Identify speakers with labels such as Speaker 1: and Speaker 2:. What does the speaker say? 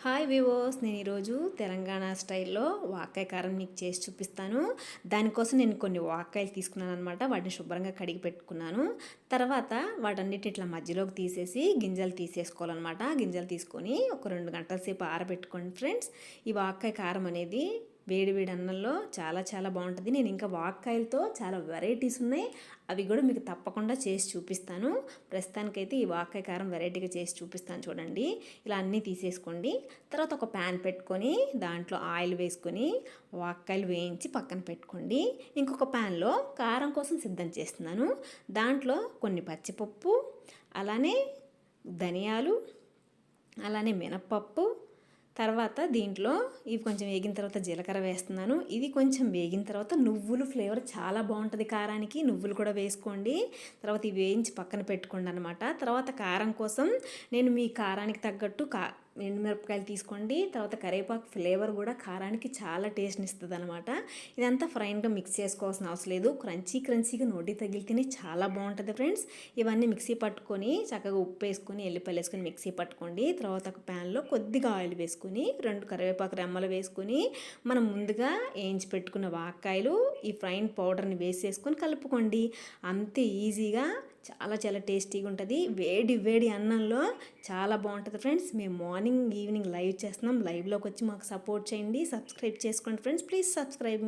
Speaker 1: Hi వివోస్ నేను ఈరోజు తెలంగాణ స్టైల్లో వాకాయ కారం మీకు చేసి చూపిస్తాను. దానికోసం నేను కొన్ని వాకాయలు తీసుకున్నాను అనమాట వాటిని శుభ్రంగా కడిగి పెట్టుకున్నాను. తర్వాత వాటన్నిటి ఇట్లా మధ్యలోకి తీసేసి గింజలు తీసేసుకోవాలన్నమాట. గింజలు తీసుకొని ఒక రెండు గంటల సేపు ఆరబెట్టుకోండి ఫ్రెండ్స్. ఈ వాకాయ కారం అనేది వేడి వేడి అన్నంలో చాలా చాలా బాగుంటుంది. నేను ఇంకా వాక్కాయలతో చాలా వెరైటీస్ ఉన్నాయి. అవి కూడా మీకు తప్పకుండా చేసి చూపిస్తాను. ప్రస్తుతానికైతే ఈ వాక్కాయ కారం వెరైటీగా చేసి చూపిస్తాను చూడండి. ఇలా అన్నీ తీసేసుకోండి. తర్వాత ఒక ప్యాన్ పెట్టుకొని దాంట్లో ఆయిల్ వేసుకొని వాక్కాయలు వేయించి పక్కన పెట్టుకోండి. ఇంకొక ప్యాన్లో కారం కోసం సిద్ధం చేస్తున్నాను. దాంట్లో కొన్ని పచ్చిపప్పు అలానే ధనియాలు అలానే మినప్పప్పు తర్వాత దీంట్లో ఇవి కొంచెం వేగిన తర్వాత జీలకర్ర వేస్తున్నాను. ఇది కొంచెం వేగిన తర్వాత నువ్వులు ఫ్లేవర్ చాలా బాగుంటుంది కారానికి. నువ్వులు కూడా వేసుకోండి. తర్వాత ఇవి వేయించి పక్కన పెట్టుకోండి అనమాట తర్వాత కారం కోసం నేను మీ కారానికి తగ్గట్టు కా ఎండుమిరపకాయలు తీసుకోండి. తర్వాత కరివేపాకు ఫ్లేవర్ కూడా కారానికి చాలా టేస్ట్ని ఇస్తుంది అనమాట ఇదంతా ఫ్రైన్గా మిక్స్ చేసుకోవాల్సిన అవసరం లేదు. క్రంచీ క్రంచీగా నోటి తగిలితేనే చాలా బాగుంటుంది ఫ్రెండ్స్. ఇవన్నీ మిక్సీ పట్టుకొని చక్కగా ఉప్పు వేసుకొని ఎల్లిపల్లి వేసుకొని మిక్సీ పట్టుకోండి. తర్వాత ఒక ప్యాన్లో కొద్దిగా ఆయిల్ వేసుకొని రెండు కరివేపాకు రెమ్మలు వేసుకొని మనం ముందుగా వేయించి పెట్టుకున్న వాక్కాయలు ఈ ఫ్రైన్ పౌడర్ని వేసేసుకొని కలుపుకోండి. అంతే ఈజీగా చాలా చాలా టేస్టీగా ఉంటుంది. వేడి వేడి అన్నంలో చాలా బాగుంటుంది ఫ్రెండ్స్. మేము మార్నింగ్ ఈవినింగ్ లైవ్ చేస్తున్నాం. లైవ్లోకి వచ్చి మాకు సపోర్ట్ చేయండి. సబ్స్క్రైబ్ చేసుకోండి ఫ్రెండ్స్. Please subscribe